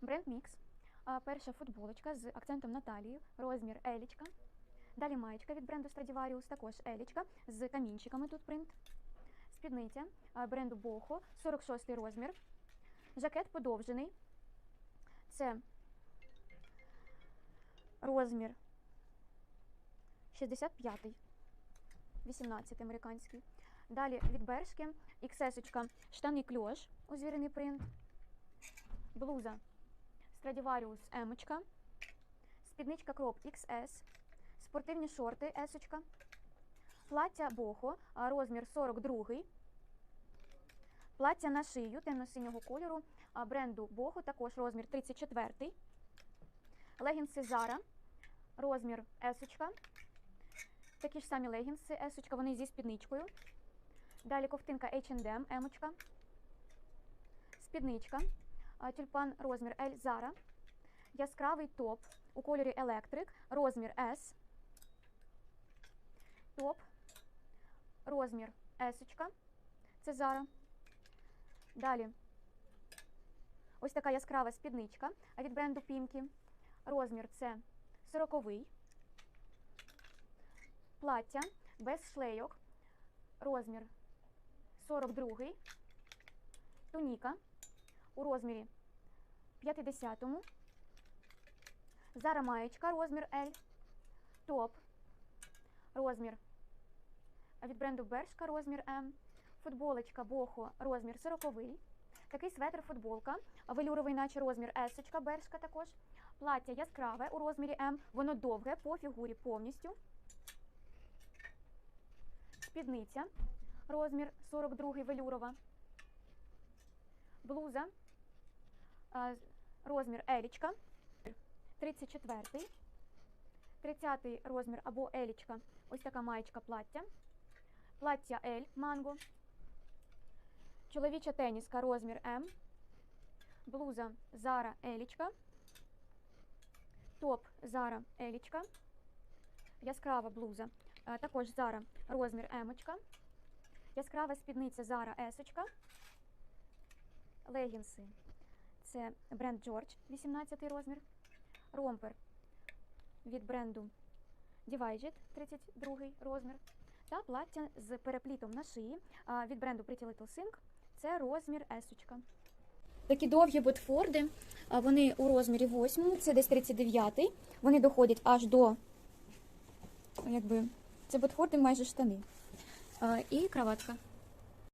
Бренд Мікс. Перша футболочка з акцентом на талію, розмір елічка. Далі маєчка від бренду Stradivarius, також елічка з камінчиками тут принт. Спідниця бренду Boho, 46 розмір. Жакет подовжений. Це розмір 65, 18 американський. Далі від Бершки, XS, штани кльош, озвірений принт, блуза Stradivarius M, спідничка кроп XS, спортивні шорти S, плаття Бохо, розмір 42, плаття на шию темно-синього кольору, бренду Бохо, також розмір 34, легінси Zara, розмір S, такі ж самі легінси S, вони зі спідничкою. Далі ковтинка H&M, M, спідничка, тюльпан розмір L Zara, яскравий топ у кольорі Electric, розмір S, топ, розмір S, це Zara. Далі. Ось така яскрава спідничка від бренду Pimki, розмір це 40 плаття без шлейок, розмір 42 туніка. У розмірі 50-му. Зара маєчка, розмір L. Топ. Розмір від бренду Бершка, розмір М. Футболочка Бохо, розмір 40 Такий светр, футболка, велюровий, наче розмір S, Бершка також. Плаття яскраве у розмірі М. Воно довге по фігурі повністю. Спідниця, розмір 42 велюрова. Блуза, розмір елічка, 34-й, 30-й розмір або елічка, ось така маєчка плаття, плаття L манго, чоловіча теніска, розмір М, блуза Zara елічка, топ Zara елічка, яскрава блуза, також Zara розмір М, яскрава спідниця Zara S, легінси. Це бренд George, 18 розмір. Ромпер від бренду Divided, 32 розмір. Та плаття з переплітом на шиї від бренду Pretty Little Thing. Це розмір S. Такі довгі ботфорди, вони у розмірі 8, це десь 39. Вони доходять аж до, якби, це ботфорди майже штани. І краватка.